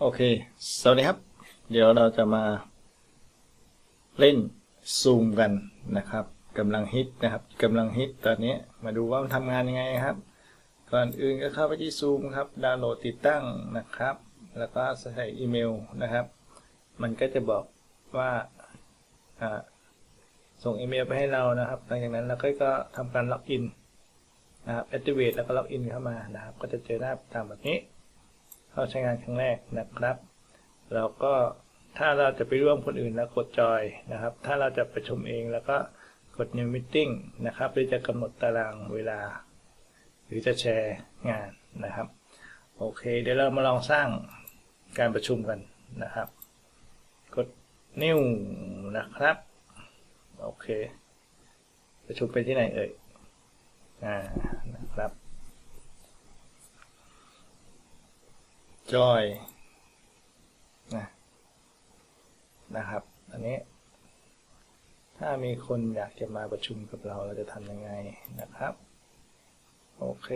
โอเค สวัสดีครับ เดี๋ยวเราจะมาเล่นซูมกันนะครับกำลังฮิตนะครับกำลังฮิตตอนนี้มาดูว่ามันทำงานยังไงครับ ก่อนอื่นก็เข้าไปที่ซูมครับ ดาวน์โหลดติดตั้งนะครับ แล้วก็ใส่อีเมลนะครับ มันก็จะบอกว่าส่งอีเมลไปให้เรานะครับ หลังจากนั้นเราก็ก็ทำการล็อกอินนะครับ activate แล้วก็ล็อกอินเข้ามานะครับ ก็จะเจอหน้าตามแบบนี้ เข้าใช้งานครั้งแรกนะครับแล้วก็ถ้าเราจะไปร่วมคนอื่นแล้วกดจอยนะครับ ถ้าเราจะประชุมเองแล้วก็กด new meeting นะครับหรือจะกำหนดตารางเวลา หรือจะแชร์งานนะครับ โอเค เดี๋ยวเรามาลองสร้างการประชุมกันนะครับ กด new นะครับ โอเค ประชุมไปที่ไหนเอ่ย อ่า จอยนะนะครับ อันนี้ ถ้ามีคนอยากจะมาประชุมกับเราเราจะทำยังไงนะครับ โอเค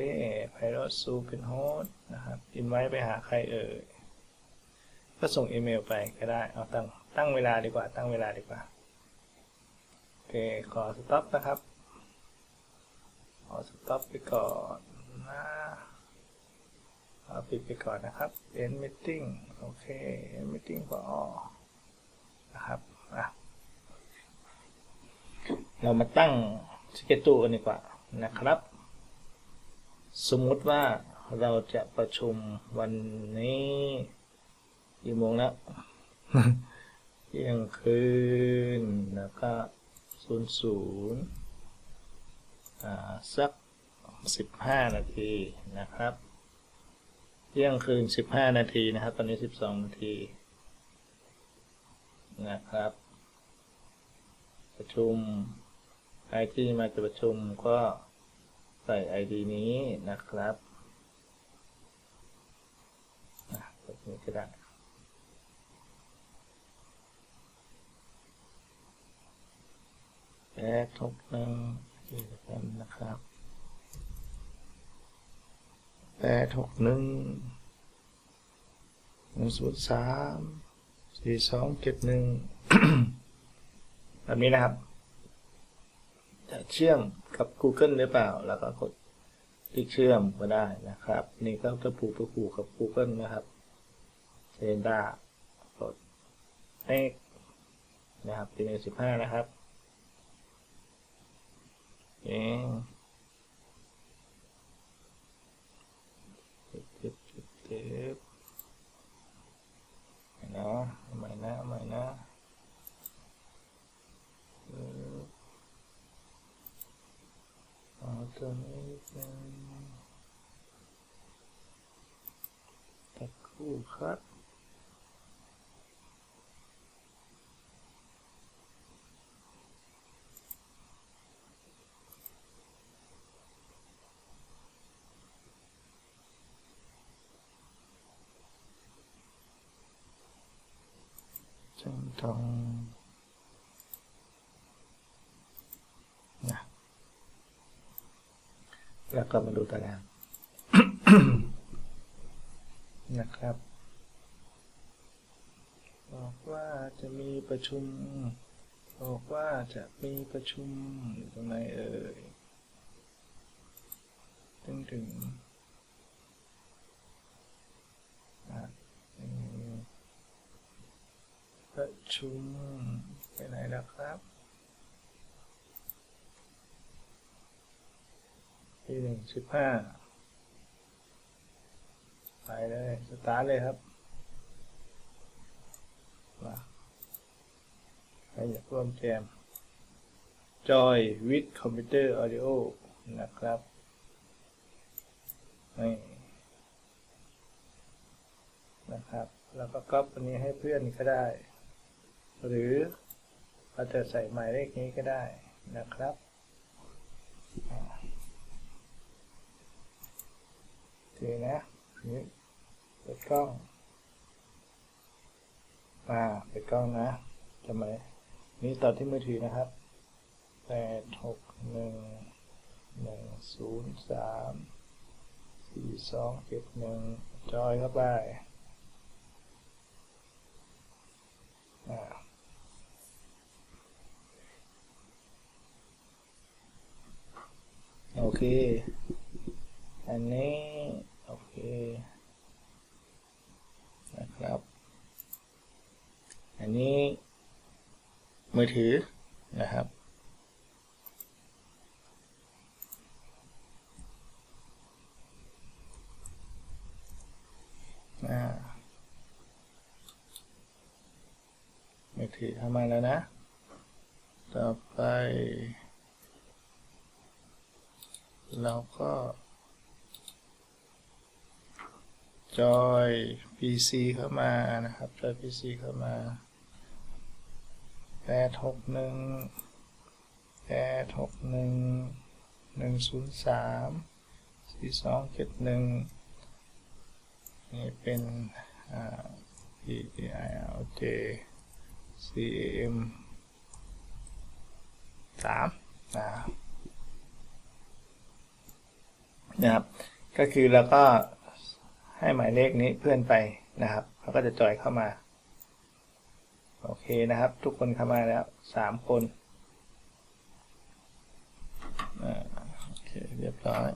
ไพโรซูเป็นโฮสต์นะครับอินไว้ไปหาใครเอ่ย ก็ส่งอีเมลไปก็ได้ เอาตั้งตั้งเวลาดีกว่า ตั้งเวลาดีกว่า โอเค ขอสต็อปนะครับ ขอสต็อปไปก่อนนะ ปิดไปก่อนนะครับ end meeting โอเค end meeting for all นะครับอะเรามาตั้งสเกตูกันดีกว่านะครับ สมมุติว่าเราจะประชุมวันนี้กี่โมงแล้วเที่ยงคืนแล้วก็ศูนย์ศูนย์อ่าสักสิบห้านาทีนะครับ เที่ยงคืน15นาทีนะครับ ตอนนี้12นาทีนะครับ ประชุมใครที่มาจะประชุมก็ใส่ ID นี้นะครับนะแบบนี้ก็ได้แปดหกหนึ่งที่กันนะครับ แปดหกหนึ่งหนึ่งศูนย์สามสี่สองเจ็ดหนึ่งแบบนี้นะครับ จะเชื่อมกับ Google หรือเปล่า แล้วก็กดที่เชื่อมก็ได้นะครับ นี่ก็จะผูกไปผูกกับ Google นะครับเซนดากดเลขนะครับที่หนึ่งสิบห้านะครับเอง เจ็บเจ็บเจ็บเจ็บไม่นะไม่นะไม่นะเอาตัวนี้เป็นตะคู่ครับ จังทองนะแล้วก็มาดูตารางนะครับ บอกว่าจะมีประชุม บอกว่าจะมีประชุมอยู่ตรงไหนเอ่ยถึงถึงอะอืม ประ ชุม ไปไหนแล้วครับที่หนึ่งสิบห้าไปเลย สตาร์ทเลยครับมาใครอยากร่วมแจม Joy with Computer Audio นะครับนี่นะครับ แล้วก็ก๊อปอันนี้ให้เพื่อนก็ได้ หรือเราจะใส่หมายเลขนี้ก็ได้นะครับอ่าโอเคนะนี่เปิดกล้องมาเปิดกล้องนะทำไมนี่ต่อที่มือถือนะครับแปดหกหนึ่งหนึ่งศูนย์สามสี่สองเจ็ดหนึ่งจอยเข้าไป เค อันนี้ โอเค นะครับ อันนี้ มือถือนะครับ มือถือเข้ามาแล้วนะ ต่อไป เราก็ จอย PC เข้ามานะครับ จอย PC เข้ามาแปดหกหนึ่งแปดหกหนึ่งหนึ่งศูนย์สามสี่สองเจ็ดหนึ่งนี่เป็นอ่า P I L J C A M สามอ่า นะครับ ก็คือเราก็ให้หมายเลขนี้เพื่อนไปนะครับเขาก็จะจอยเข้ามา โอเคนะครับ ทุกคนเข้ามาแล้วสามคนโอเคเรียบร้อย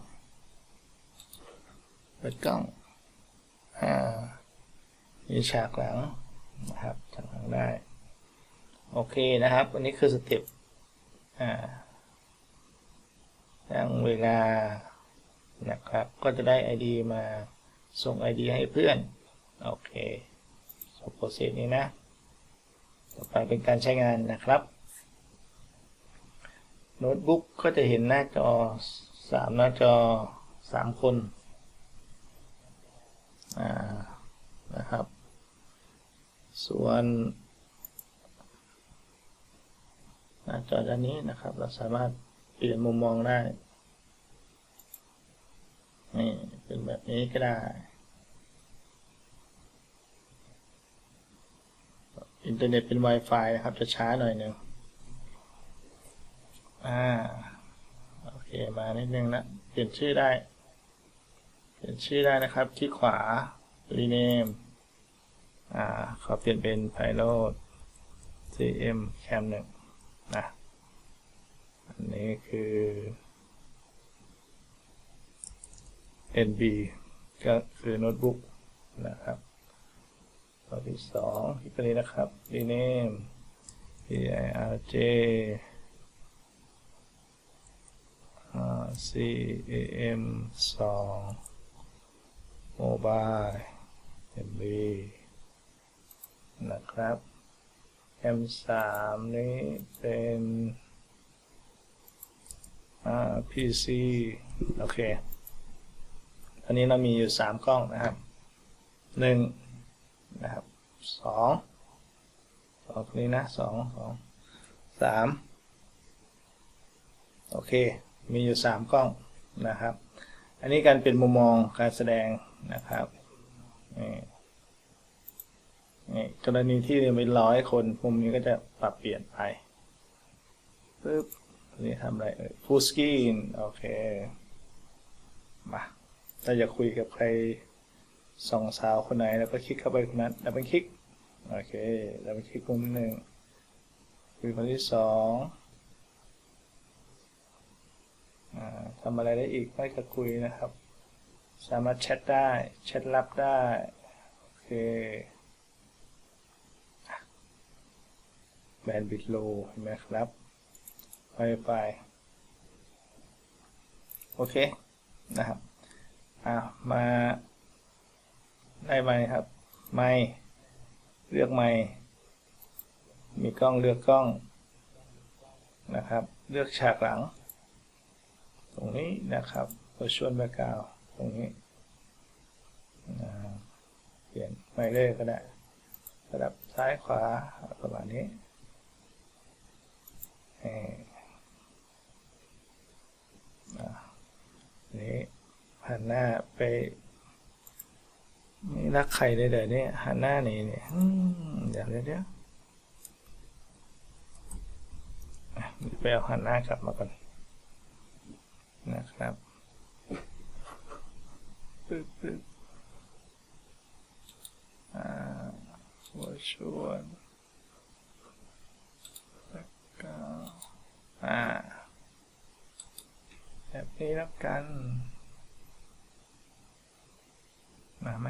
เปิดกล้องอ่ามีฉากหลังนะครับฉากหลังได้ โอเคนะครับ อันนี้คือสเต็ปอ่าตั้งเวลา นะครับ ก็จะได้ ID มาส่ง ID ให้เพื่อน โอเคสโปรเซสนี้นะ ต่อไปเป็นการใช้งานนะครับ โน้ตบุ๊กก็จะเห็นหน้าจอสามหน้าจอสามคนนะครับ ส่วนหน้าจอด้านนี้นะครับ เราสามารถเปลี่ยนมุมมองได้ นี่เป็นแบบนี้ก็ได้อินเทอร์เน็ตเป็น Wi-Fi นะครับจะช้าหน่อยหนึ่งอ่าโอเคมานิดนึงนะเปลี่ยนชื่อได้ เปลี่ยนชื่อได้นะครับคลิกขวา rename อ่าขอเปลี่ยนเป็น pilot cm cam หนึ่งนะ อันนี้คือ NB ก็คือโน้ตบุ๊กนะครับตัวที่สองที่ตัวนี้นะครับ rename pirj cam สอง mobile MB นะครับ M สามนี้เป็น PC โอเค อันนี้เรามีอยู่สามกล้องนะครับหนึ่งนะครับสองสองนี้นะสองสองสามโอเค มีอยู่สามกล้องนะครับ อันนี้การเป็นมุมมองการแสดงนะครับนี่นี่กรณีที่เป็นร้อยคนมุมนี้ก็จะปรับเปลี่ยนไปปึ๊บนี้ทำอะไรเอ่ย full screen โอเค มา ถ้าอยากคุยกับใครสองสาวคนไหนแล้วก็คลิกเข้าไปคนนั้นดับเบิลคลิกโอเคดับเบิลคลิกมุมหนึ่งคุยคนที่สองอทำอะไรได้อีกไม่กับคุยนะครับ สามารถแชทได้แชทลับได้โอเคแบนด์บิดโลเห็นไหมครับ Wi-Fi โอเคนะครับ อ่ามาได้ไหมครับ ไม่เลือกไม่มีกล้องเลือกกล้องนะครับ เลือกฉากหลัง ตรงนี้นะครับ virtual background ตรงนี้เปลี่ยนไม่เลือกก็ได้ระดับซ้ายขวาประมาณนี้เอออ่านี้ หันหน้าไปนี่รักใครได้เดี๋ยวนี้หันหน้าหนีเนี่ยอืมเดี๋ยวเดี๋ยวเดียวไปเอาหันหน้ากลับมาก่อนนะครับปึ๊บปึ๊บอ่าหัวชวนแล้วก็อ่าแบบนี้นี้แล้วกัน มาไหม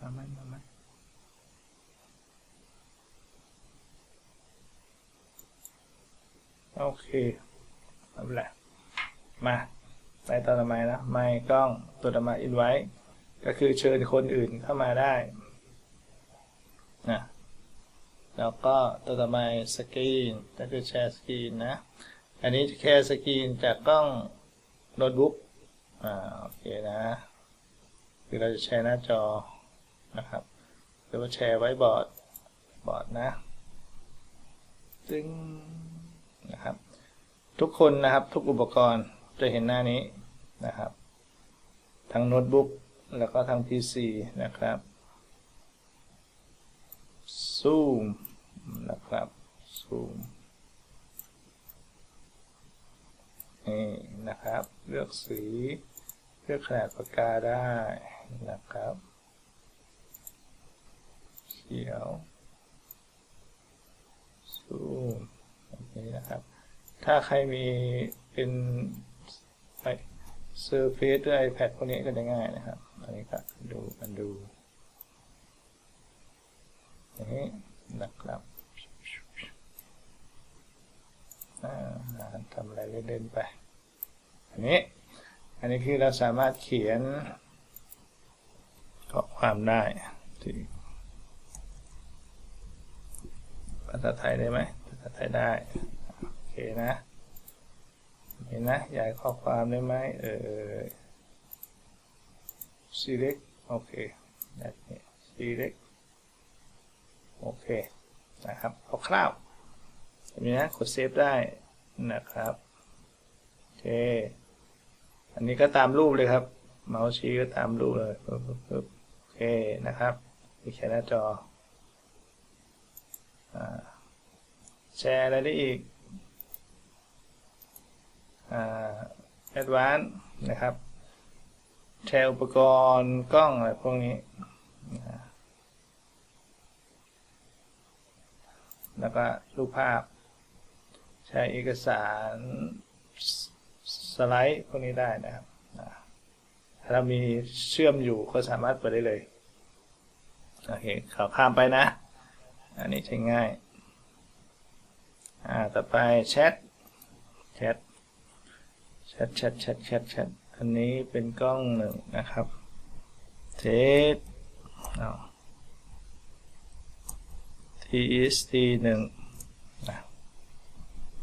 มาไหมมาไหมโอเคเอาละมาไปต่อทำไมนะไม่กล้องตัวต่อมาอินไว้ ก็คือเชิญคนอื่นเข้ามาได้นะแล้วก็ตัวต่อมาสกรีนก็คือแชร์สกรีนนะ อันนี้แค่สกรีนจากกล้องโน้ตบุ๊กอ่าโอเคนะ คือเราจะแชร์หน้าจอนะครับหรือว่าแชร์ไว้บอร์ดบอร์ดนะตึงนะครับ ทุกคนนะครับทุกอุปกรณ์จะเห็นหน้านี้นะครับ ทั้งโน้ตบุ๊กแล้วก็ทั้ง PC นะครับซูมนะครับซูมนี่นะครับ เลือกสี เลือกขนาดปากกาได้นะครับ เขียวซูมแบบนี้นะครับ ถ้าใครมีเป็นไอเซอร์เฟซหรือ iPad พวกนี้ก็จะง่ายนะครับ อันนี้ก็ดูกันดูอย่างนี้นะครับอ่าทำอะไรเล่นๆไป อันนี้ อันนี้คือเราสามารถเขียนข้อความได้ที่ภาษาไทยได้ไหมภาษาไทยได้ โอเคนะเห็นนะย้ายข้อความได้ไหมเออ select โอเคแบบนี้ select โอเค นะครับคร่าวๆแบบนี้นะกดเซฟได้นะครับ โอเค อันนี้ก็ตามรูปเลยครับ เมาส์ชี้ก็ตามรูปเลยปึ๊บปึ๊บปึ๊บโอเคนะครับมีแค่หน้าจออแชร์อะไรได้อีกอ่าแอดวานนะครับแชร์อุปกรณ์กล้องอะไรพวกนี้ แล้วก็รูปภาพแชร์เอกสาร สไลด์พวกนี้ได้นะครับถ้าเรามีเชื่อมอยู่ก็สามารถเปิดได้เลยโอเคขอข้ามไปนะ อันนี้ใช้ง่ายอ่าต่อไปแชทแชทแชทแชทแชทแชทแชทอันนี้เป็นกล้องหนึ่งนะครับเทสเอา TST หนึ่ง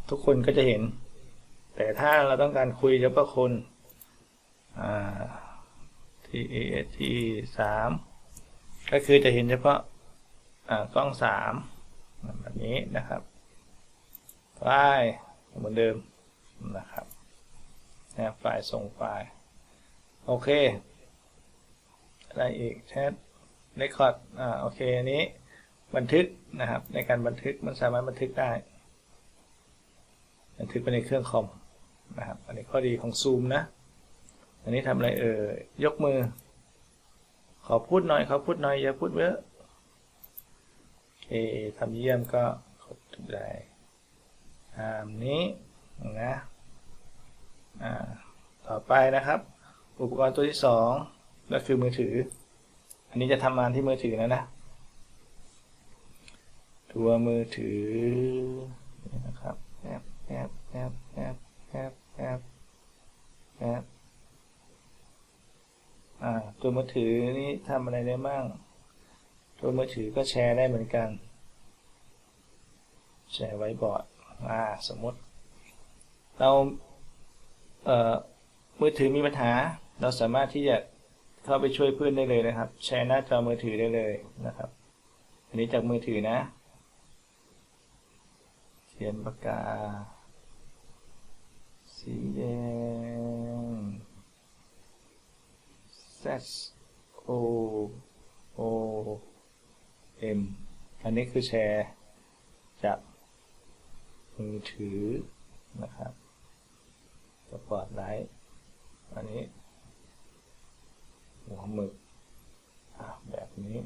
ทุกคนก็จะเห็น แต่ถ้าเราต้องการคุยเฉพาะคนอ่า TAT สามก็คือจะเห็นเฉพาะกล้องสามแบบนี้นะครับไฟล์เหมือนเดิมนะครับนะไฟล์ส่งไฟล์โอเค อะไรอีกแชทเรคคอร์ดอ่าโอเคอันนี้บันทึกนะครับ ในการบันทึกมันสามารถบันทึกได้ บันทึกไปในเครื่องคอม นะครับ อันนี้ข้อดีของซูมนะ อันนี้ทำอะไรเอ่ยยกมือ ขอพูดหน่อยขอพูดหน่อยอย่าพูดเยอะโอทำเยี่ยมก็กดถูกได้ตามนี้นะอ่าต่อไปนะครับ อุปกรณ์ตัวที่สองก็คือมือถือ อันนี้จะทำงานที่มือถือนะนะตัวมือถือนี่นะครับแอบแอบแอบแอบ แอบแอบแอบอ่าตัวมือถือนี่ทำอะไรได้บ้าง ตัวมือถือก็แชร์ได้เหมือนกัน แชร์ไว้บอร์ดอ่าสมมติ เราเอ่อมือถือมีปัญหา เราสามารถที่จะเข้าไปช่วยเพื่อนได้เลยนะครับ แชร์หน้าจอมือถือได้เลยนะครับ อันนี้จากมือถือนะ เขียนปากกา สีแดง Z O O M อันนี้คือแชร์จากมือถือนะครับสปอตไลท์อันนี้ หัวหมึกอะแบบนี้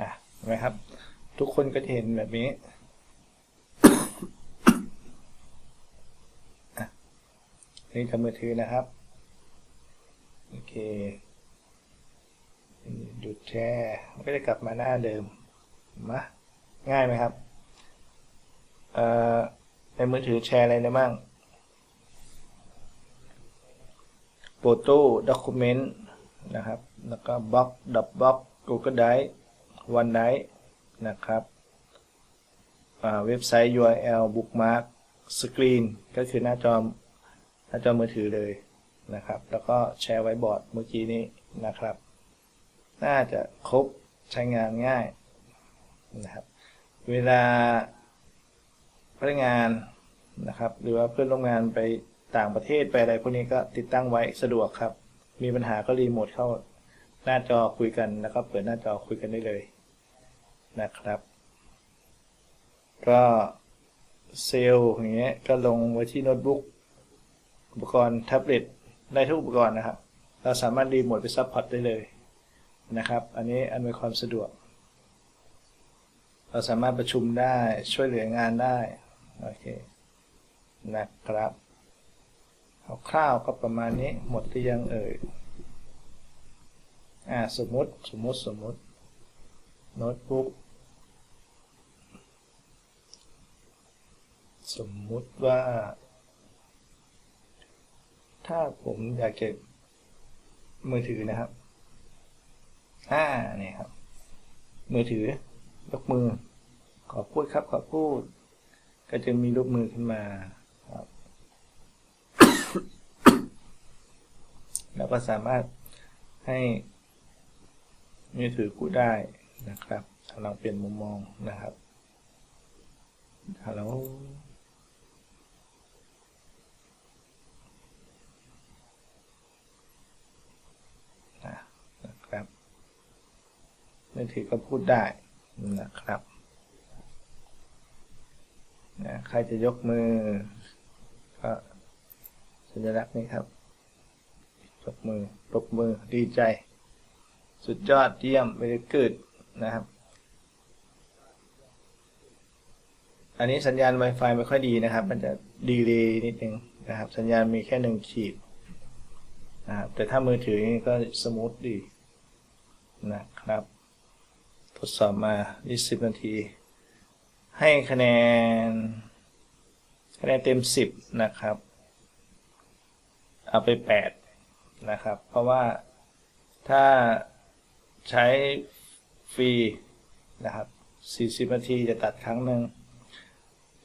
อะเห็นไหมครับ ทุกคนก็จะเห็นแบบนี้ นี่ทำมือถือนะครับ โอเค หยุดแชร์มันก็จะกลับมาหน้าเดิมมาง่ายไหมครับ เอ่อ ในมือถือแชร์อะไรได้บ้างโฟโต้ด็อกิเมนต์นะครับ แล้วก็บล็อกดับบล็อก Google Drive OneDrive นะครับเว็บไซต์ URL Bookmark Screen ก็คือหน้าจอ หน้าจอมือถือเลยนะครับ แล้วก็แชร์ไว้บอร์ดเมื่อกี้นี้นะครับ น่าจะครบใช้งานง่ายนะครับ เวลาพนักงานนะครับ หรือว่าเพื่อนร่วมงานไปต่างประเทศไปอะไรพวกนี้ก็ติดตั้งไว้สะดวกครับ มีปัญหาก็รีโมทเข้าหน้าจอคุยกันแล้วก็เปิดหน้าจอคุยกันได้เลยนะครับ ก็เซลล์อย่างเงี้ยก็ลงไว้ที่โน้ตบุ๊ก อุปกรณ์แท็บเล็ตได้ทุกอุปกรณ์นะครับ เราสามารถรีโมทไปซัพพอร์ตได้เลยนะครับ อันนี้อำนวยความสะดวก เราสามารถประชุมได้ช่วยเหลืองานได้ โอเค นะครับคร่าวๆก็ประมาณนี้หมดหรือยังเอ่ยอ่าสมมติสมมติสมมติโน้ตบุ๊กสมมุติว่า ถ้าผมอยากจะมือถือนะครับอ่านี่ครับ มือถือยกมือ ขอพูดครับ ขอพูด ก็จะมีรูปมือขึ้นมาครับ แล้วก็สามารถให้มือถือพูดได้นะครับกำลังเปลี่ยนมุมมองนะครับ ฮัลโหลนะนะครับ มือถือก็พูดได้นะครับนะใครจะยกมือ ก็สัญลักษณ์นี้ครับยกมือปรบมือดีใจ สุดยอดเยี่ยมเวลเกิดนะครับ อันนี้สัญญาณ Wi-Fi ไม่ค่อยดีนะครับ มันจะดีเลยนิดนึงนะครับ สัญญาณมีแค่หนึ่งขีดนะครับแต่ถ้ามือถือนี่ก็สมูทดีนะครับ ทดสอบมา 20 นาที ให้คะแนน คะแนนเต็ม 10 นะครับ เอาไป 8 นะครับ เพราะว่าถ้าใช้ฟรีนะครับ 40 นาทีจะตัดครั้งหนึ่ง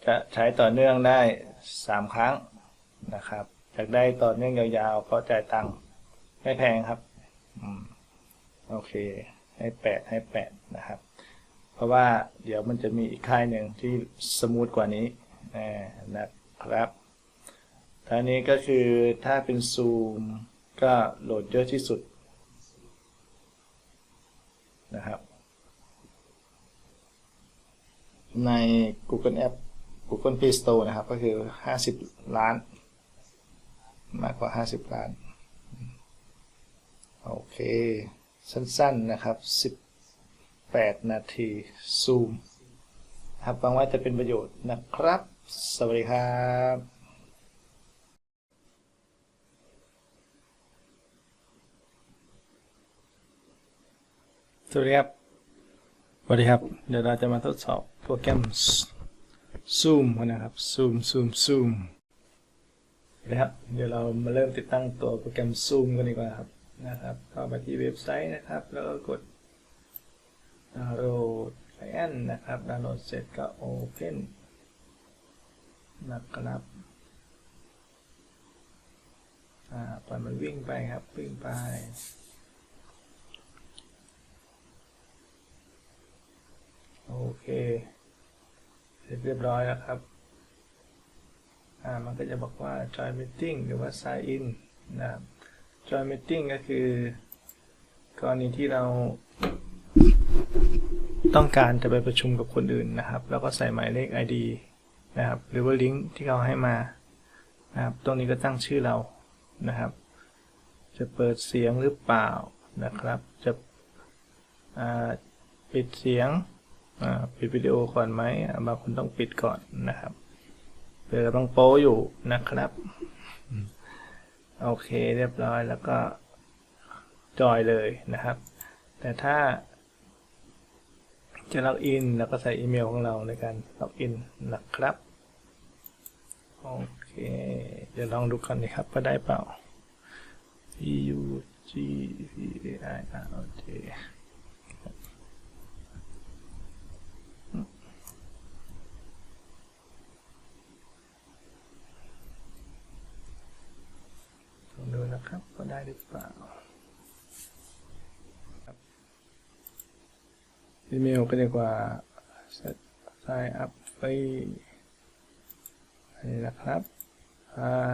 จะใช้ต่อเนื่องได้ 3 ครั้งนะครับอยากได้ต่อเนื่องยาวๆก็จ่ายตังค์ไม่แพงครับอโอเค ให้แปดให้แปดนะครับ เพราะว่าเดี๋ยวมันจะมีอีกค่ายหนึ่งที่สมูทกว่านี้แน่นะครับท่านี้ก็คือถ้าเป็นซูมก็โหลดเยอะที่สุดนะครับ ใน Google App Google Play Store นะครับ ก็คือ 50 ล้าน มากกว่า 50 ล้าน โอเค สั้นๆนะครับ 18 นาที ซูมครับหวังว่าจะเป็นประโยชน์นะครับ สวัสดีครับสวัสดีครับ สวัสดีครับ เดี๋ยวเราจะมาทดสอบโปรแกรม Zoom กันนะครับ Zoom Zoom Zoom นะครับ เดี๋ยวเรามาเริ่มติดตั้งตัวโปรแกรม Zoom กันดีกว่าครับ นะครับเข้าไปที่เว็บไซต์นะครับ แล้วก็กดดาวน์โหลดไฟล์นะครับดาวน์โหลดเสร็จก็ Open นะครับอ่าปล่อยมันวิ่งไปครับวิ่งไปโอเค เสร็จเรียบร้อยแล้วครับ อ่า มันก็จะบอกว่า join meeting หรือว่า sign in นะครับ join meeting ก็คือกรณีที่เราต้องการจะไปประชุมกับคนอื่นนะครับ แล้วก็ใส่หมายเลข ID นะครับ หรือว่าลิงก์ที่เขาให้มานะครับ ตรงนี้ก็ตั้งชื่อเรานะครับ จะเปิดเสียงหรือเปล่านะครับ จะปิดเสียงปิดวิดีโอก่อนไหมบางคนต้องปิดก่อนนะครับเผื่อกำลังโป้อยู่นะครับ โอเคเรียบร้อยแล้วก็จอยเลยนะครับ แต่ถ้าจะล็อกอินแล้วก็ใส่อีเมลของเราในการล็อกอินนะครับโอเคเดี๋ยวลองดูกันนะครับว่าได้เปล่า e U G V A I R O J ลองดู นะครับว่าได้หรือเปล่าอีเมลก็เรียกว่า set sign up free นนี้นะครับ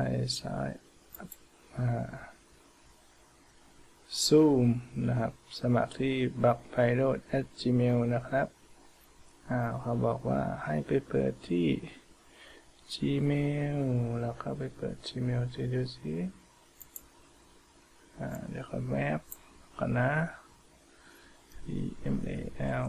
i sign up อ่า zoom นะครับ สมัครที่ b u g p i l o t at gmail นะครับอ่าเขาบอกว่าให้ไปเปิดที่ gmail แล้วก็ไปเปิด gmail จะดูสิ เดี๋ยวขอแมปก่อนนะ e m a l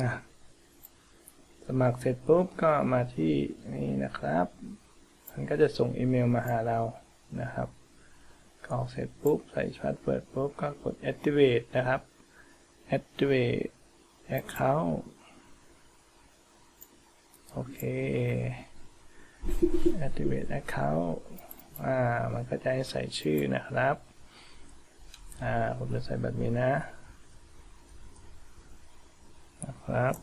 นะสมัครเสร็จปุ๊บก็มาที่นี่นะครับ มันก็จะส่งอีเมลมาหาเรานะครับกรอกเสร็จปุ๊บ ใส่พาสเวิร์ดปุ๊บ ก็กด activate นะครับ activate account โอเค activate account อ่า มันก็จะให้ใส่ชื่อนะครับ อ่า ผมจะใส่แบบนี้นะ นะครับ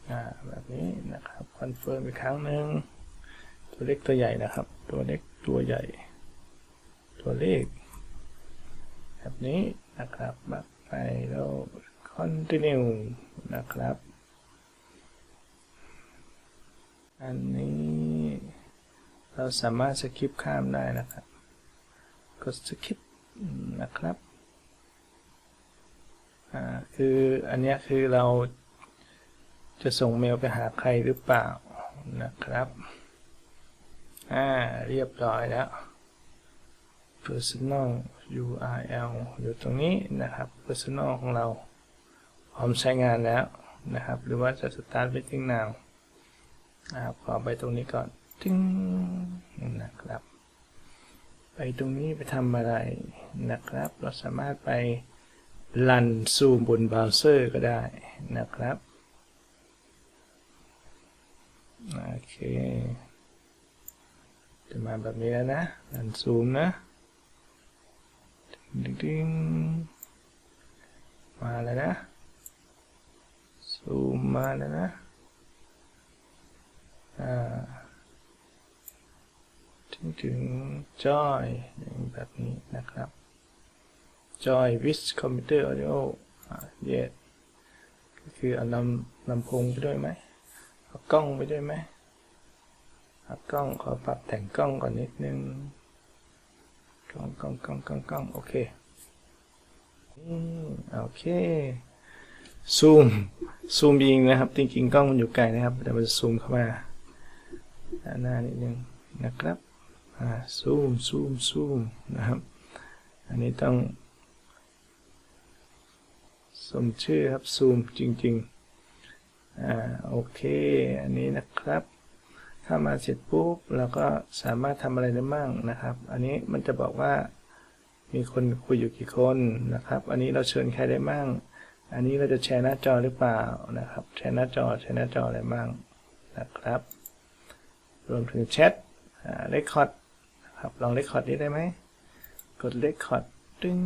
อ่า แบบนี้นะครับคอนเฟิร์มอีกครั้งหนึ่งตัวเล็กตัวใหญ่นะครับ ตัวเล็กตัวใหญ่ ตัวเลข แบบนี้นะครับแบบไปแล้ว continue นะครับ อันนี้เราสามารถสคิปข้ามได้นะครับ กดสคิปนะครับ อ่า คืออันนี้คือเรา จะส่งเมลไปหาใครหรือเปล่านะครับ อ่า เรียบร้อยแล้ว personal URL อยู่ตรงนี้นะครับ personal ของเราพร้อมใช้งานแล้วนะครับ หรือว่าจะ start meeting now ขอไปตรงนี้ก่อนจึ้งนะครับ ไปตรงนี้ไปทำอะไรนะครับ เราสามารถไปรันซูมบนเบราว์เซอร์ก็ได้นะครับ โอเค จะมาแบบนี้แล้วนะรันซูมนะดึงดึงมาแล้วนะ ซูมมาแล้วนะ อ่าถึงถึง joy แบบนี้นะครับ joy with computer audio อ่า yes ก็คือเอาลำลำโพงไปด้วยไหม เอากล้องไปด้วยไหมเอากล้องขอปรับแต่งกล้องก่อนนิดนึง กล้องกล้องกล้องกล้องกล้องโอเคอืมโอเค ซูม ซูมยิงนะครับ จริงๆกล้องมันอยู่ไกลนะครับ แต่มันจะซูมเข้ามาด้านหน้านิดนึงนะครับอ่าซูมซูมซูมนะครับ อันนี้ต้องสมชื่อครับ ซูมจริง ๆ อ่าโอเค อันนี้นะครับ ถ้ามาเสร็จปุ๊บเราก็สามารถทำอะไรได้บ้างนะครับ อันนี้มันจะบอกว่ามีคนคุยอยู่กี่คนนะครับ อันนี้เราเชิญใครได้บ้างอันนี้เราจะแชร์หน้าจอหรือเปล่านะครับ แชร์หน้าจอแชร์หน้าจออะไรบ้างนะครับ รวมถึงแชทเรคคอร์ดนะครับลองเรคคอร์ดนี้ได้ไหมกดเรคคอร์ดตึ้ง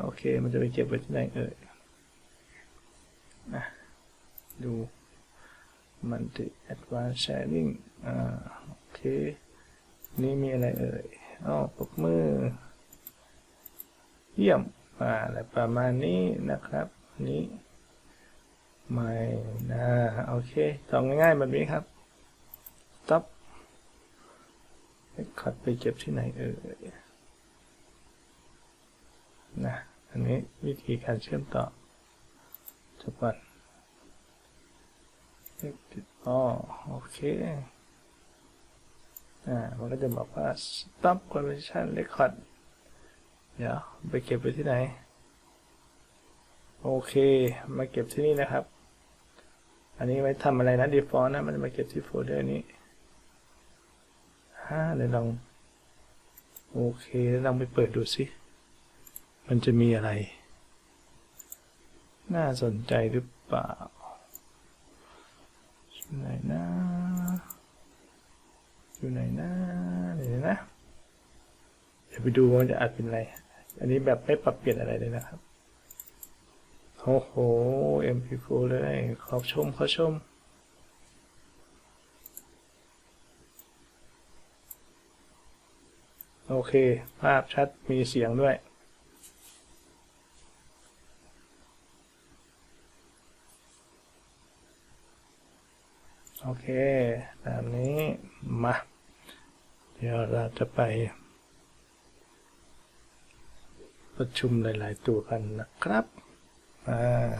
โอเค มันจะไปเก็บไว้ที่ไหนเอ่ยนะดู มันติ advanced sharing อ่าโอเค นี่มีอะไรเอ่ยอ๋อปรบมือ เยี่ยมอ่าอะไรประมาณนี้นะครับนี้ไม่นะโอเคทำง่ายๆแบบนี้ครับ stop ขัดไปเก็บที่ไหนเอ่ยนะ อันนี้วิธีการเชื่อมต่อจสักก่อน อ๋อโอเค อ่า มันก็จะบอกว่า stop conversation record เดี๋ยวไปเก็บไว้ที่ไหน โอเค มาเก็บที่นี่นะครับ อันนี้ไว้ทำอะไรนะ default นะ มันจะมาเก็บที่โฟลเดอร์นี้ฮ่าเดี๋ยวลอง โอเคแล้วลองไปเปิดดูสิ มันจะมีอะไร น่าสนใจหรือเปล่า อยู่ไหนนะ อยู่ไหนนะเดี๋ยวนะ เดี๋ยวไปดูว่าจะอัดเป็นอะไร อันนี้แบบไม่ปรับเปลี่ยนอะไรเลยนะครับ โอ้โห MP4 เลย ขอบชมขอชมโอเค ภาพชัดมีเสียงด้วย โอเค ตามนี้ มา เดี๋ยวเราจะไป ประชุมหลาย ๆ ตัวกันนะครับ อ่า